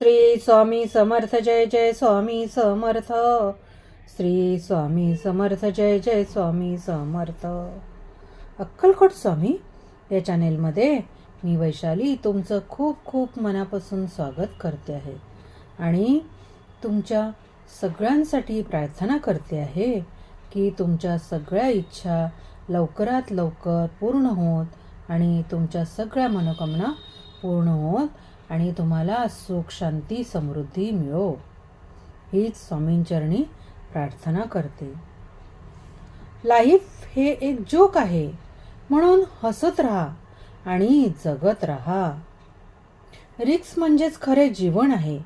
श्री स्वामी समर्थ जय जय स्वामी समर्थ. श्री स्वामी समर्थ जय जय स्वामी समर्थ. अक्कलकोट स्वामी या चॅनेलमध्ये मी वैशाली तुमचं खूप खूप मनापासून स्वागत करते आहे. आणि तुमच्या सगळ्यांसाठी प्रार्थना करते आहे की तुमच्या सगळ्या इच्छा लवकरात लवकर पूर्ण होत आणि तुमच्या सगळ्या मनोकामना पूर्ण होत आणि तुम्हाला सुख शांती समृद्धी मिळो. हीच स्वामींचरणी प्रार्थना करते. लाईफ हे एक जोक आहे. म्हणून हसत राहा आणि जगत राहा. रिक्स म्हणजेच खरे जीवन आहे.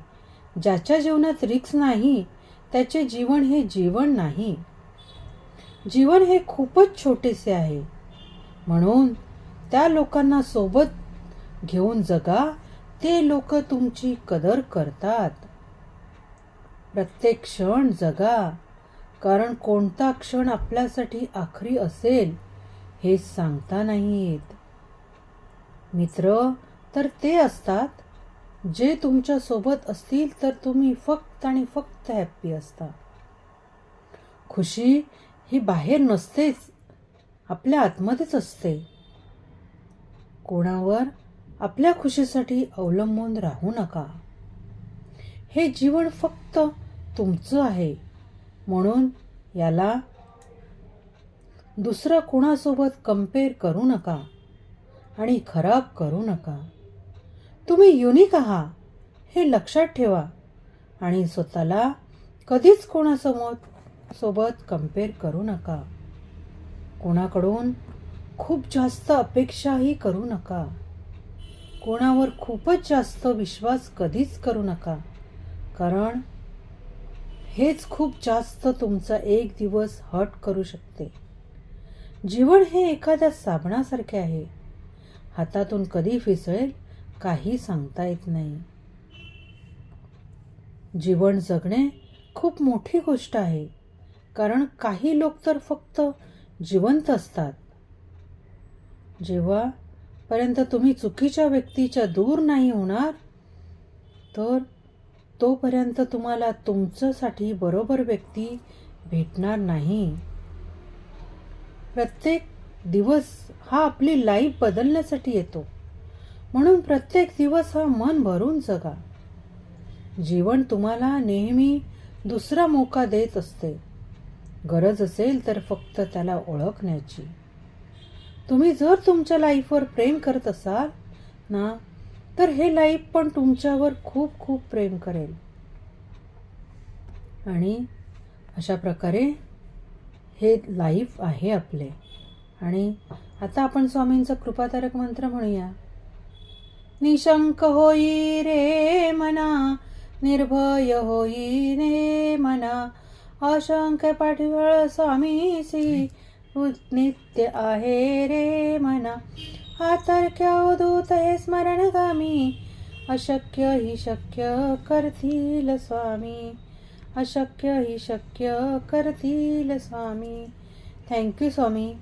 ज्याच्या जीवनात रिक्स नाही त्याचे जीवन हे जीवन नाही. जीवन हे खूपच छोटेसे आहे. म्हणून त्या लोकांना सोबत घेऊन जगा ते लोक तुमची कदर करतात. प्रत्येक क्षण जगा कारण कोणता क्षण आपल्यासाठी आखरी असेल हे सांगता नाही येत मित्र तर ते असतात जे तुमच्यासोबत असतील तर तुम्ही फक्त आणि फक्त हॅप्पी असता. खुशी ही बाहेर नसतेच आपल्या आतमध्येच असते. कोणावर आपल्या खुशीसाठी अवलंबून राहू नका. हे जीवन फक्त तुमचं आहे. म्हणून याला दुसरं कुणासोबत कंपेअर करू नका आणि खराब करू नका. तुम्ही युनिक आहात हे लक्षात ठेवा आणि स्वतःला कधीच कोणासमोर सोबत कंपेअर करू नका. कोणाकडून खूप जास्त अपेक्षाही करू नका. कोणावर खूपच जास्त विश्वास कधीच करू नका. कारण हेच खूप जास्त तुमचा एक दिवस हट करू शकते. जीवन हे एखाद्या साबणासारखे आहे. हातातून कधी फिसळेल काही सांगता येत नाही. जीवन जगणे खूप मोठी गोष्ट आहे. कारण काही लोक तर फक्त जिवंत असतात. जेव्हा पर्यंत तुम्ही चुकीच्या व्यक्तीच्या दूर नाही होणार तर तोपर्यंत तुम्हाला तुमच्यासाठी बरोबर व्यक्ती भेटणार नाही. प्रत्येक दिवस हा आपली लाईफ बदलण्यासाठी येतो. म्हणून प्रत्येक दिवस हा मन भरून जगा. जीवन तुम्हाला नेहमी दुसरा मोका देत असते. गरज असेल तर फक्त त्याला ओळखण्याची. तुम्ही जर तुमच्या लाईफवर प्रेम करत असाल ना तर हे लाईफ पण तुमच्यावर खूप खूप प्रेम करेल. आणि अशा प्रकारे हे लाईफ आहे आपले. आणि आता आपण स्वामींचा कृपातारक मंत्र म्हणूया. निशंक होई रे मना निर्भय होई रे मना अशंक पाठीवळ स्वामीसी नित्य आहे रे मना. आतर्क्य अवधूत हे स्मरणगामी. अशक्य ही शक्य करतील स्वामी. अशक्य ही शक्य करतील स्वामी. थँक्यू स्वामी.